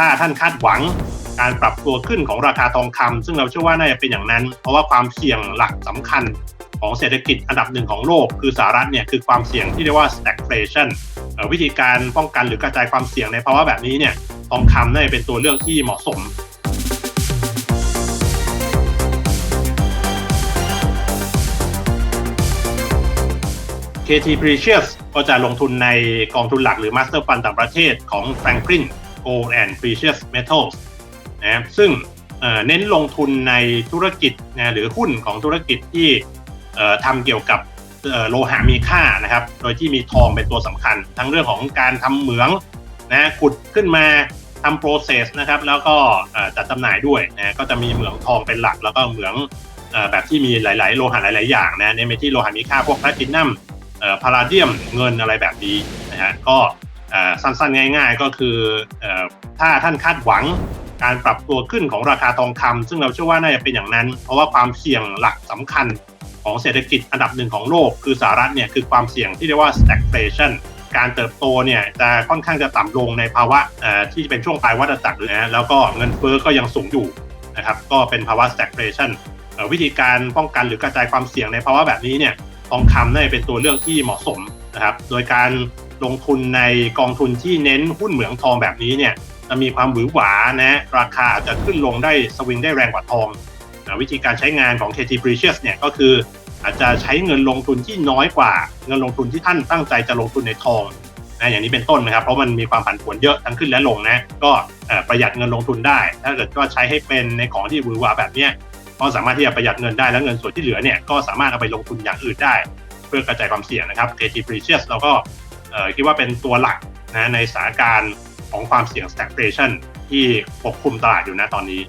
ถ้าท่านคาดหวังการปรับตัวขึ้นของราคาทองคำซึ่งเราเชื่อว่าน่าจะเป็นอย่างนั้น เพราะว่าความเสี่ยงหลักสำคัญของเศรษฐกิจอันดับหนึ่งของโลก คือสหรัฐเนี่ยคือความเสี่ยงที่เรียกว่า stagflation วิธีการป้องกันหรือกระจายความเสี่ยงในภาวะแบบนี้เนี่ยทองคำน่าจะเป็นตัวเลือกที่เหมาะสม KT Precious ก็จะลงทุนในกองทุนหลักหรือ Master Fund ต่างประเทศของ Franklin Gold and Precious Metals นะครับซึ่งเน้นลงทุนในธุรกิจนะหรือหุ้นของธุรกิจที่ทำเกี่ยวกับโลหะมีค่านะครับ โดยที่มีทองเป็นตัวสำคัญ ทั้งเรื่องของการทำเหมืองนะขุดขึ้นมาทำ process นะครับแล้วก็จัดจำหน่ายด้วยนะก็จะมีเหมืองทองเป็นหลัก แล้วก็เหมืองอแบบที่มีหลาย ๆ โลหะหลาย ๆ อย่างนะในที่โลหะมีค่าพวกแพลตินัมพาราเดียมเงินอะไรแบบนี้นะฮะก็ สั้นๆ ง่าย ๆ ก็คืออถ้าท่านคาดหวังการปรับตัวขึ้นของราคาทองคำซึ่งเราเชื่อว่าน่าจะเป็นอย่างนั้น เพราะว่าความเสี่ยงหลักสำคัญของเศรษฐกิจอันดับหนึ่งของโลก คือสหรัฐเนี่ยคือความเสี่ยงที่เรียกว่า stagflation การเติบโตเนี่ยจะค่อนข้างจะต่ำลงในภาวะที่เป็นช่วงปลายวัฏจักรนะฮะแล้วก็เงินเฟ้อก็ยังสูงอยู่นะครับก็เป็นภาวะ stagflation วิธีการป้องกันหรือกระจายความเสี่ยงในภาวะแบบนี้เนี่ยทองคำน่าจะเป็นตัวเลือกที่เหมาะสมนะครับโดยการ ลงทุนในกองทุนที่เน้นหุ้นเหมืองทองแบบนี้เนี่ยจะมีความหวือหวานะราคาอาจจะขึ้นลงได้สวิงได้แรงกว่าทองนะวิธีการใช้งานของ KT Precious เนี่ยก็คืออาจจะใช้เงินลงทุนที่น้อยกว่า เงินลงทุนที่ท่านตั้งใจจะลงทุนในทองนะอย่างนี้เป็นต้นนะครับ เพราะมันมีความผันผวนเยอะทั้งขึ้นและลงนะก็ประหยัดเงินลงทุนได้ ถ้าเกิดก็ใช้ให้เป็นในของที่หวือหวาแบบนี้ก็สามารถที่จะประหยัดเงินได้แล้วเงินส่วนที่เหลือเนี่ยก็สามารถเอาไปลงทุนอย่างอื่นได้ เพื่อกระจายความเสี่ยงนะครับ KT Precious เราก็ คิดว่าเป็นตัวหลักนะในสถานการณ์ของความเสี่ยง stagflation ที่ปกคลุมตลาดอยู่นะตอนนี้